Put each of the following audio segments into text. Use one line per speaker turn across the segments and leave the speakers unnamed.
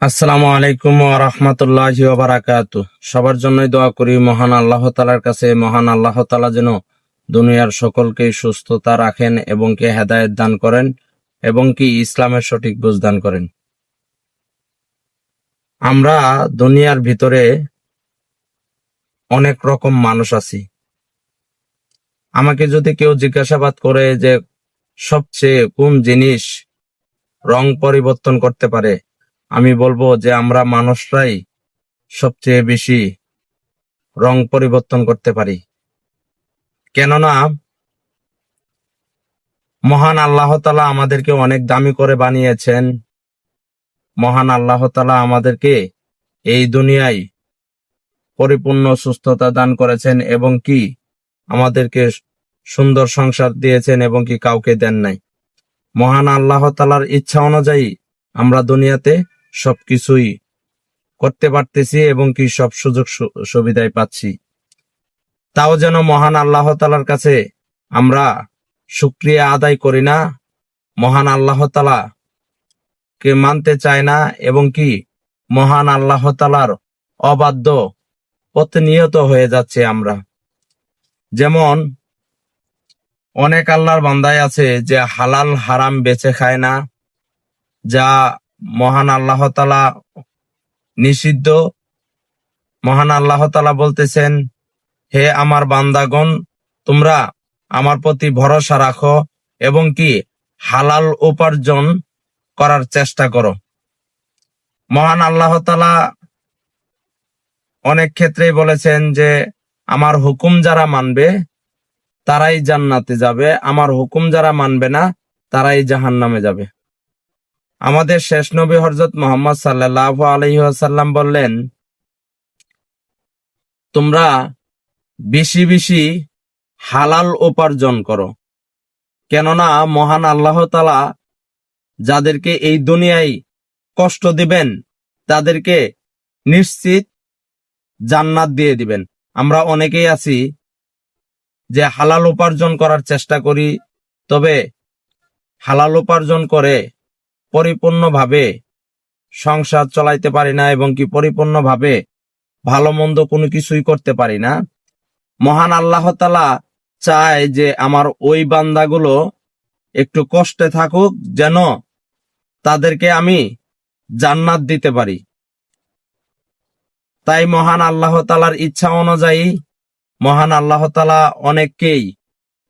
আসসালামু আলাইকুম রহমতুল্লাহ বারাকাত সবার জন্যই দোয়া করি, মহান আল্লাহ তালার কাছে, মহান আল্লাহ তালা যেন দুনিয়ার সকলকে সুস্থতা রাখেন এবং কি হেদায়েত দান করেন এবং কি ইসলামের সঠিক বুঝ দান করেন। আমরা দুনিয়ার ভিতরে অনেক রকম মানুষ আছি। আমাকে যদি কেউ জিজ্ঞাসাবাদ করে যে সবচেয়ে কোন জিনিস রং পরিবর্তন করতে পারে আমি বলব যে আমরা মানুষরাই সবচেয়ে বেশি রং পরিবর্তন করতে পারি। কেননা মহান আল্লাহ তালা আমাদেরকে অনেক দামি করে বানিয়েছেন। মহান আল্লাহ তালা আমাদেরকে এই দুনিয়ায় পরিপূর্ণ সুস্থতা দান করেছেন এবং কি আমাদেরকে সুন্দর সংসার দিয়েছেন এবং কি কাউকে দেন নাই। মহান আল্লাহ তালার ইচ্ছা অনুযায়ী আমরা দুনিয়াতে সবকিছুই করতে পারতেছি এবং কি সব সুযোগ সুবিধাই পাচ্ছি। তাও যেন মহান আল্লাহ তালার কাছে আমরা শুক্রিয়া আদায় করি না, মহান আল্লাহ তালা কে মানতে চায় না এবং কি মহান আল্লাহ তালার অবাধ্য প্রতিনিয়ত হয়ে যাচ্ছে আমরা। যেমন অনেক আল্লাহর বান্দায় আছে যে হালাল হারাম বেছে খায় না, যা মহান আল্লাহ তালা নিষিদ্ধ। মহান আল্লাহ তালা বলতেছেন, হে আমার বান্দাগণ, তোমরা আমার প্রতি ভরসা রাখো এবং কি হালাল উপার্জন করার চেষ্টা করো। মহান আল্লাহ তালা অনেক ক্ষেত্রেই বলেছেন যে, আমার হুকুম যারা মানবে, তারাই জান্নাতে যাবে। আমার হুকুম যারা মানবে না, তারাই জাহান নামে যাবে। আমাদের শেষ নবী হরজত মোহাম্মদ সাল্লাহ আলহিহাসাল্লাম বললেন, তোমরা বেশি বেশি হালাল উপার্জন করো। কেননা মহান আল্লাহ তালা যাদেরকে এই দুনিয়ায় কষ্ট দিবেন, তাদেরকে নিশ্চিত জান্নাত দিয়ে দিবেন। আমরা অনেকেই আছি যে হালাল উপার্জন করার চেষ্টা করি, তবে হালাল উপার্জন করে পরিপূর্ণভাবে সংসার চলাইতে পারি না এবং কি পরিপূর্ণভাবে ভালো মন্দ কোনো কিছুই করতে পারি না। মহান আল্লাহ তালা চায় যে আমার ওই বান্দাগুলো একটু কষ্টে থাকুক, যেন তাদেরকে আমি জান্নাত দিতে পারি। তাই মহান আল্লাহ তালার ইচ্ছা অনুযায়ী মহান আল্লাহ তালা অনেককেই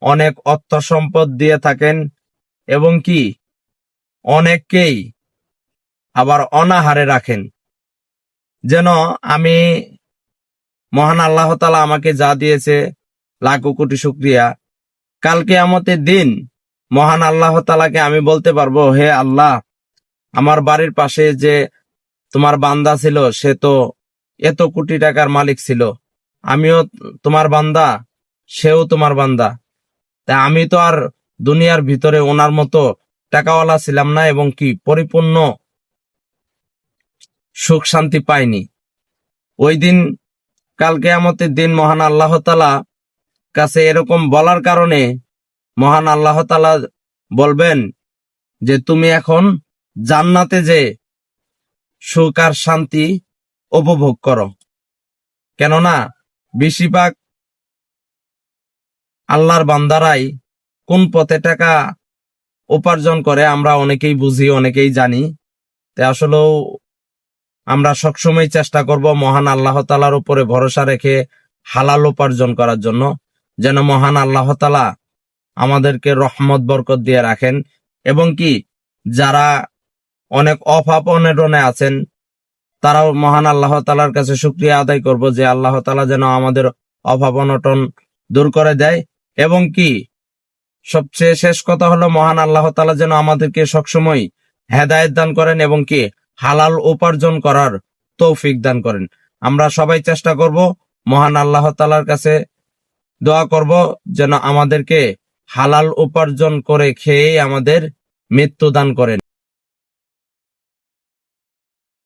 অনেক অর্থ সম্পদ দিয়ে থাকেন এবং কি অনেককেই আবার অনাহারে রাখেন। যেন আমি মহান আল্লাহ তালা আমাকে যা দিয়েছে, লাখো কোটি শুক্রিয়া। কালকে আমাদের দিন মহান আল্লাহ তালাকে আমি বলতে পারব, হে আল্লাহ, আমার বাড়ির পাশে যে তোমার বান্দা ছিল, সে তো এত কোটি টাকার মালিক ছিল। আমিও তোমার বান্দা, সেও তোমার বান্দা। তা আমি তো আর দুনিয়ার ভিতরে ওনার মতো টাকাওয়ালা ছিলাম না এবং কি পরিপূর্ণ সুখ শান্তি পাইনি। ওই দিন কালকে আমাদের দিন মহান আল্লাহ তালা কাছে এরকম বলার কারণে মহান আল্লাহ তালা বলবেন যে, তুমি এখন জান্নাতে যে সুখ আর শান্তি উপভোগ করো। কেননা, বেশিরভাগ আল্লাহর বান্দারাই কোন পথে টাকা উপার্জন করে, আমরা অনেকেই বুঝি, অনেকেই জানি। তে আসলেও আমরা সবসময় চেষ্টা করব মহান আল্লাহ তালার উপরে ভরসা রেখে হালাল উপার্জন করার জন্য। যেন মহান আল্লাহ তালা আমাদেরকে রহমত, বরকত দিয়ে রাখেন। এবং কি, যারা অনেক অভাব অনটনে আছেন, তারাও মহান আল্লাহ তালার কাছে শুক্রিয়া আদায় করব যে আল্লাহ তালা যেন আমাদের অভাব অনটন দূর করে দেয়। এবং কি সবচেয়ে শেষ কথা হলো, মহান আল্লাহ তালা যেন আমাদেরকে সবসময় হেদায়ত দান করেন এবং কি হালাল উপার্জন করার তৌফিক দান করেন। আমরা সবাই চেষ্টা করব, মহান আল্লাহ তালার কাছে দোয়া করব যেন আমাদেরকে হালাল উপার্জন করে খেয়ে আমাদের মৃত্যু দান করেন।